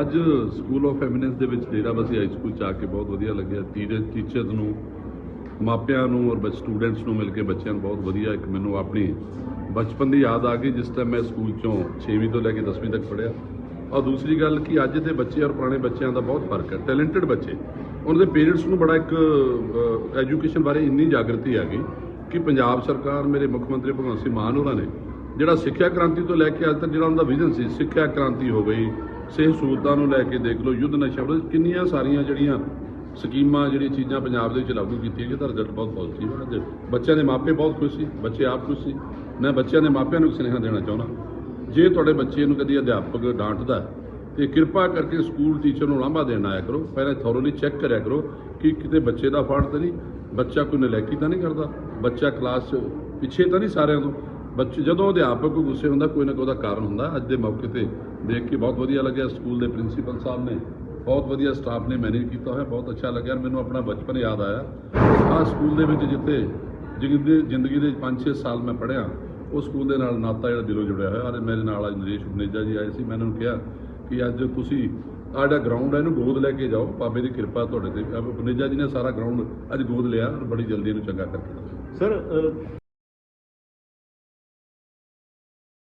ਅੱਜ school of eminence ਦੇ ਵਿੱਚ ਡੇਰਾ ਬਸੀ ਹਾਈ ਸਕੂਲ ਚ ਆ ਕੇ ਬਹੁਤ ਵਧੀਆ ਲੱਗਿਆ। ਟੀਚਰ ਟੀਚਰਸ ਨੂੰ, ਮਾਪਿਆਂ ਨੂੰ ਔਰ ਬੱਚ ਸਟੂਡੈਂਟਸ ਨੂੰ ਮਿਲ ਕੇ ਬੱਚਿਆਂ ਨੂੰ ਬਹੁਤ ਵਧੀਆ ਇੱਕ ਮੈਨੂੰ ਆਪਣੀ ਬਚਪਨ ਦੀ ਯਾਦ ਆ ਗਈ, ਜਿਸ ਟਾਈਮ ਮੈਂ ਸਕੂਲ ਚੋਂ 6ਵੀਂ ਤੋਂ ਲੈ ਕੇ 10ਵੀਂ ਤੱਕ ਪੜ੍ਹਿਆ। ਔਰ ਦੂਸਰੀ ਗੱਲ ਕਿ ਅੱਜ ਦੇ ਬੱਚੇ ਔਰ ਪੁਰਾਣੇ ਬੱਚਿਆਂ ਦਾ ਬਹੁਤ ਫ਼ਰਕ ਹੈ। ਟੈਲੈਂਟਡ ਬੱਚੇ। ਉਹਨਾਂ ਦੇ ਪੇਰੈਂਟਸ ਨੂੰ ਬੜਾ ਇੱਕ ਐਜੂਕੇਸ਼ਨ ਬਾਰੇ ਇੰਨੀ ਜਾਗਰਤੀ ਆ ਗਈ ਕਿ ਪੰਜਾਬ ਸਰਕਾਰ, ਮੇਰੇ ਮੁੱਖ ਮੰਤਰੀ ਭਗਵੰਤ ਸਿੰਘ ਮਾਨ ਹੋਰਾਂ ਨੇ ਜਿਹੜਾ ਸਿੱਖਿਆ ਕ੍ਰਾਂਤੀ ਤੋਂ ਲੈ ਕੇ ਅੱਜ ਤੱਕ ਜਿਹੜਾ ਉਹਨਾਂ ਦਾ ਵਿਜ਼ਨ ਸੀ, ਸਿੱਖਿਆ ਕ੍ਰਾਂਤੀ ਹੋ ਗਈ ਸਿਹਤ ਸਹੂਲਤਾਂ ਨੂੰ ਲੈ ਕੇ ਦੇਖ ਲਓ ਯੁੱਧ ਨਸ਼ਾ ਵਿਰੁੱਧ ਕਿੰਨੀਆਂ ਸਾਰੀਆਂ ਜਿਹੜੀਆਂ ਸਕੀਮਾਂ ਜਿਹੜੀਆਂ ਚੀਜ਼ਾਂ ਪੰਜਾਬ ਦੇ ਵਿੱਚ ਲਾਗੂ ਕੀਤੀਆਂ ਜਿਹਦਾ ਰਿਜ਼ਲਟ ਬਹੁਤ ਪੋਜ਼ਿਟਿਵ ਹੈ ਅੱਜ ਬੱਚਿਆਂ ਦੇ ਮਾਪੇ ਬਹੁਤ ਖੁਸ਼ ਸੀ ਬੱਚੇ ਆਪ ਖੁਸ਼ ਸੀ। ਮੈਂ ਬੱਚਿਆਂ ਦੇ ਮਾਪਿਆਂ ਨੂੰ ਇੱਕ ਸੁਨੇਹਾ ਦੇਣਾ ਚਾਹੁੰਦਾ ਜੇ ਤੁਹਾਡੇ ਬੱਚੇ ਨੂੰ ਕਦੀ ਅਧਿਆਪਕ ਡਾਂਟਦਾ ਹੈ, ਤੇ ਕਿਰਪਾ ਕਰਕੇ ਸਕੂਲ ਟੀਚਰ ਨੂੰ ਲਾਂਭਾ ਦੇਣ ਆਇਆ ਕਰੋ। ਪਹਿਲਾਂ ਥੋਰੋਲੀ ਚੈੱਕ ਕਰਿਆ ਕਰੋ ਕਿ ਕਿਤੇ ਬੱਚੇ ਦਾ ਫਾਲਟ ਤਾਂ ਨਹੀਂ ਬੱਚਾ ਕੋਈ ਨਲੈਕੀ ਤਾਂ ਨਹੀਂ ਕਰਦਾ ਬੱਚਾ ਕਲਾਸ 'ਚ ਪਿੱਛੇ ਤਾਂ ਨਹੀਂ ਸਾਰਿਆਂ ਤੋਂ। ਬੱਚੇ, ਜਦੋਂ ਅਧਿਆਪਕ ਕੋਈ ਗੁੱਸੇ ਹੁੰਦਾ, ਕੋਈ ਨਾ ਕੋਈ ਉਹਦਾ ਕਾਰਨ ਹੁੰਦਾ। ਅੱਜ ਦੇ ਮੌਕੇ ਤੇ ਦੇਖ ਕੇ ਬਹੁਤ ਵਧੀਆ ਲੱਗਿਆ। ਸਕੂਲ ਦੇ ਪ੍ਰਿੰਸੀਪਲ ਸਾਹਿਬ ਨੇ ਬਹੁਤ ਵਧੀਆ ਸਟਾਫ ਨੇ, ਮੈਨੇਜ ਕੀਤਾ ਹੋਇਆ, ਬਹੁਤ ਅੱਛਾ ਲੱਗਿਆ ਮੈਨੂੰ ਆਪਣਾ ਬਚਪਨ ਯਾਦ ਆਇਆ। ਆਹ ਸਕੂਲ ਦੇ ਵਿੱਚ ਜਿੱਥੇ ਜ਼ਿੰਦਗੀ ਜ਼ਿੰਦਗੀ ਦੇ 5-6 ਸਾਲ ਮੈਂ ਪੜ੍ਹਿਆ, ਉਹ ਸਕੂਲ ਦੇ ਨਾਲ ਨਾਤਾ ਜਿਹੜਾ ਦਿਲੋਂ ਜੁੜਿਆ ਹੋਇਆ। ਔਰ ਮੇਰੇ ਨਾਲ ਅੱਜ ਨਰੇਸ਼ ਬਨੇਜਾ ਜੀ ਆਏ ਸੀ, ਮੈਂ ਉਹਨਾਂ ਨੂੰ ਕਿਹਾ ਕਿ ਅੱਜ ਤੁਸੀਂ ਆਹ ਜਿਹੜਾ ਗਰਾਊਂਡ ਹੈ ਇਹਨੂੰ ਗੋਦ ਲੈ ਕੇ ਜਾਓ। ਬਾਬੇ ਦੀ ਕਿਰਪਾ ਤੁਹਾਡੇ ਤੇ ਅਹ ਬਨੇਜਾ ਜੀ ਨੇ ਸਾਰਾ ਗਰਾਊਂਡ ਅੱਜ ਗੋਦ ਲਿਆ ਔਰ ਬੜੀ ਜਲਦੀ ਇਹਨੂੰ ਚੰਗਾ ਕਰਕੇ ਸਰ